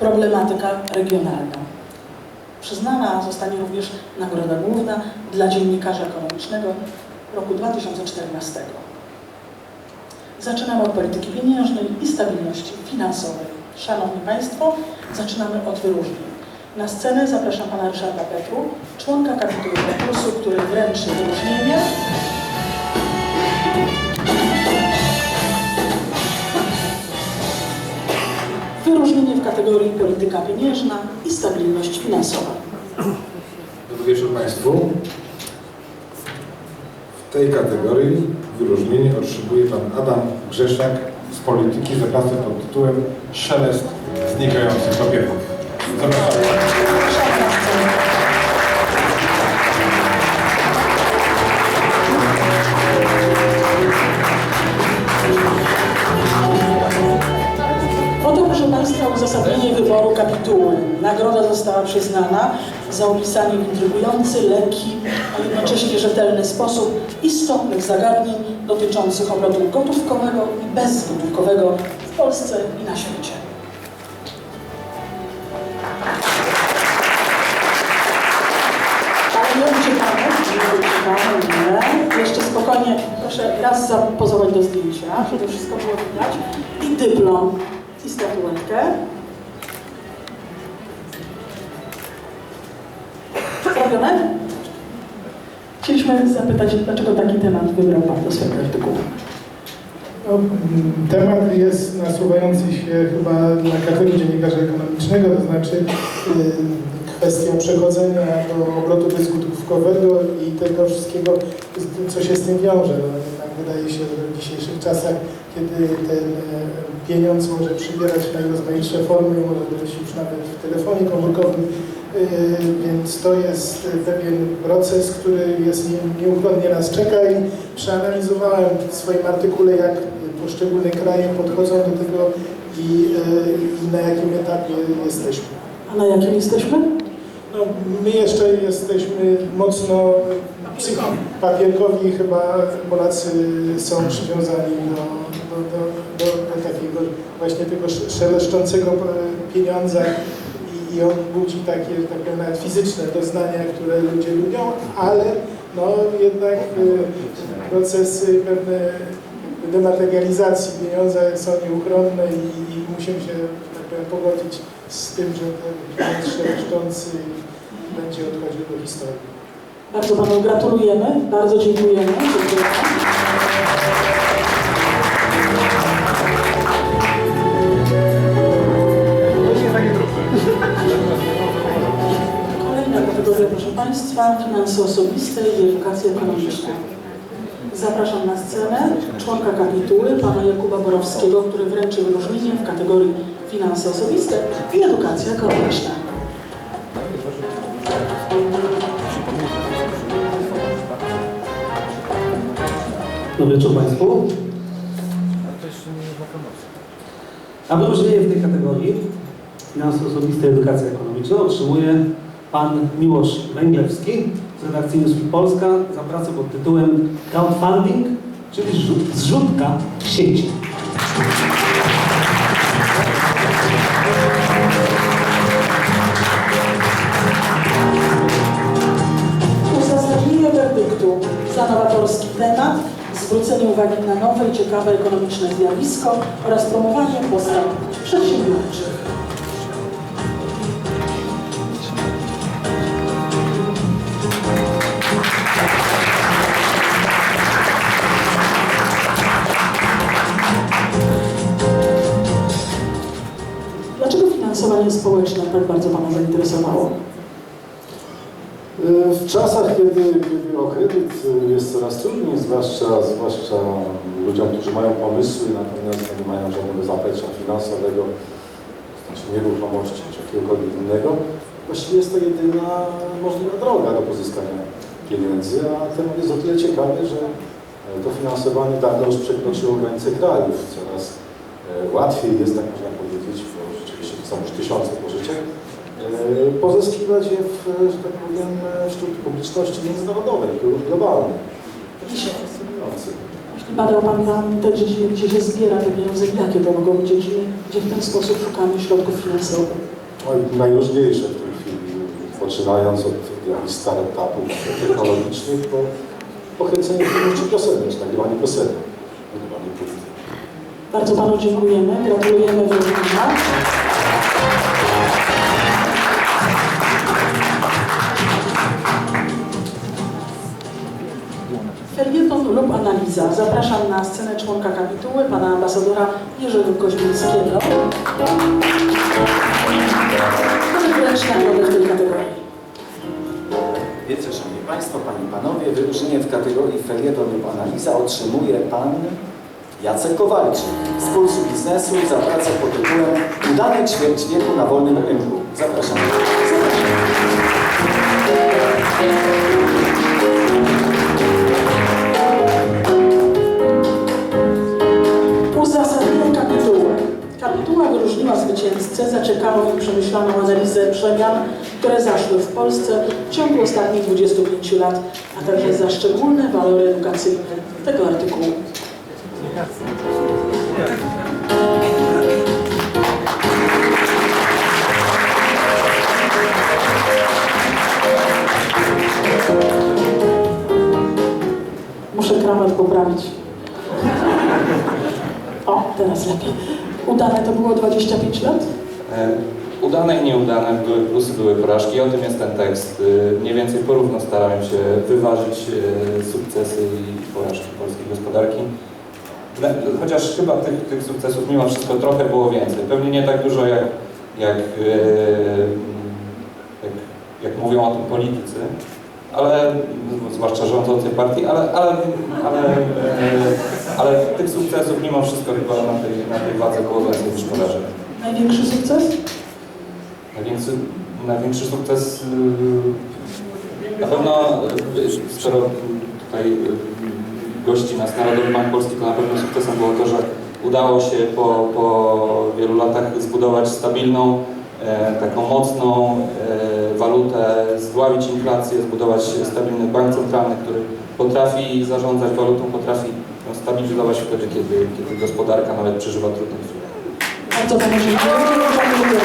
problematyka regionalna. Przyznana zostanie również Nagroda Główna dla dziennikarza ekonomicznego roku 2014. Zaczynamy od polityki pieniężnej i stabilności finansowej. Szanowni Państwo, zaczynamy od wyróżnień. Na scenę zapraszam Pana Ryszarda Petru, członka kapituły konkursu, który wręczy wyróżnienie Wyróżnienie w kategorii polityka pieniężna i stabilność finansowa. Dobry wieczór Państwu. W tej kategorii wyróżnienie otrzymuje Pan Adam Grzeszak z polityki za pracę pod tytułem Szelest znikających papierów. Zapraszam. Uzasadnienie wyboru kapituły. Nagroda została przyznana za opisanie w intrygujący, lekki, a jednocześnie rzetelny sposób istotnych zagadnień dotyczących obrotu gotówkowego i bezgotówkowego w Polsce i na świecie. Ale nie uciekamy, nie uciekamy. Jeszcze spokojnie, proszę raz zapozować do zdjęcia, żeby wszystko było widać. I dyplom, i statuetkę. Chcieliśmy zapytać, dlaczego taki temat wybrał Pan do swojego artykułu. No, temat jest nasuwający się chyba na każdego dziennikarza ekonomicznego, to znaczy y, kwestia przechodzenia do obrotu bezgotówkowego i tego wszystkiego, co się z tym wiąże. Jednak wydaje się, że w dzisiejszych czasach, kiedy ten e, pieniądz może przybierać najrozmaitsze formy, może być już nawet w telefonie komórkowym, więc to jest pewien proces, który jest nie- nieuchronnie nas czeka i przeanalizowałem w swoim artykule, jak poszczególne kraje podchodzą do tego i, y, i na jakim etapie jesteśmy. A na jakim jesteśmy? No, my jeszcze jesteśmy mocno papierkowi, chyba Polacy są przywiązani do, do, do, do, takiego właśnie tego sz- szeleszczącego e, pieniądza i, on budzi takie, takie nawet fizyczne doznania, które ludzie lubią, ale no jednak e, procesy pewne dematerializacji pieniądza są nieuchronne i, i musimy się tak powiem, pogodzić z tym, że ten pieniądz będzie odchodził do historii. Bardzo Panu gratulujemy, bardzo dziękujemy. dziękujemy. Kolejna kategoria, proszę Państwa, finanse osobiste i edukacja ekonomiczna. Zapraszam na scenę członka kapituły, pana Jakuba Borowskiego, który wręczy wyróżnienie w kategorii finanse osobiste i edukacja ekonomiczna. Dobry wieczór Państwu. A wyróżnienie w tej kategorii Finanse Osobiste i Edukacja Ekonomiczna otrzymuje Pan Miłosz Węglewski z redakcji Newsweek Polska za pracę pod tytułem Crowdfunding, czyli zrzut- zrzutka w sieci. Uzasadnienie werdyktu za nowatorski temat, zwrócenie uwagi na nowe i ciekawe ekonomiczne zjawisko oraz promowanie postaw przedsiębiorczych. Dlaczego finansowanie społeczne tak bardzo Pana zainteresowało? W czasach, kiedy, kiedy o kredyt jest coraz trudniej, zwłaszcza, zwłaszcza ludziom, którzy mają pomysły, natomiast nie mają żadnego zaplecza finansowego, znaczy nieruchomości czy jakiegokolwiek innego, właściwie jest to jedyna możliwa droga do pozyskania pieniędzy, a temat jest o tyle ciekawy, że to finansowanie dawno już przekroczyło granice krajów. Coraz e, łatwiej jest, tak można powiedzieć, bo rzeczywiście to są już tysiące pożyczek, E, pozyskiwać je w, że tak powiem, wśród publiczności międzynarodowej, globalnej. Badał Pan tam te dziedziny, gdzie się zbiera te pieniądze, jakie to mogą być dziedziny, gdzie w ten sposób szukamy środków finansowych. No najróżniejsze w tej chwili, poczynając od jakichś startupów technologicznych, po pokręcenie filmów czy piosenek, nagrywanie piosenek, nagrywanie płyt. Bardzo Panu dziękujemy, gratulujemy wyróżnienia. Felieton lub analiza. Zapraszam na scenę członka kapituły, pana ambasadora Jerzego Koźmińskiego. Nagrodę w tej kategorii. Wiecie, Szanowni Państwo, Panie i Panowie, wyróżnienie w kategorii felieton lub analiza otrzymuje Pan Jacek Kowalczyk z Pulsu Biznesu za pracę pod tytułem Udany ćwierć wieku na wolnym rynku. Zapraszam. Uzasadnienie kapituły. Kapituła wyróżniła zwycięzcę za ciekawą i przemyślaną analizę przemian, które zaszły w Polsce w ciągu ostatnich 25 lat, a także za szczególne walory edukacyjne tego artykułu. Muszę krawat poprawić. O, teraz lepiej. Udane to było 25 lat? E, Udane i nieudane, były plusy, były porażki. O tym jest ten tekst. E, Mniej więcej porówno starałem się wyważyć e, sukcesy i porażki polskiej gospodarki. Chociaż chyba tych, tych sukcesów mimo wszystko trochę było więcej. Pewnie nie tak dużo jak, jak, e, jak, jak mówią o tym politycy, ale zwłaszcza rządzącej partii, ale, ale, ale, e, ale tych sukcesów mimo wszystko chyba na tej, na tej wadze było więcej niż porażek. Największy sukces? Największy, największy sukces yy, na pewno, yy, skoro tutaj gości nas Narodowy Bank Polski, to na pewno sukcesem było to, że udało się po, po wielu latach zbudować stabilną, e, taką mocną e, walutę, zdławić inflację, zbudować stabilny bank centralny, który potrafi zarządzać walutą, potrafi ją stabilizować wtedy, kiedy, kiedy gospodarka nawet przeżywa trudne chwile. Bardzo Panu dziękuję.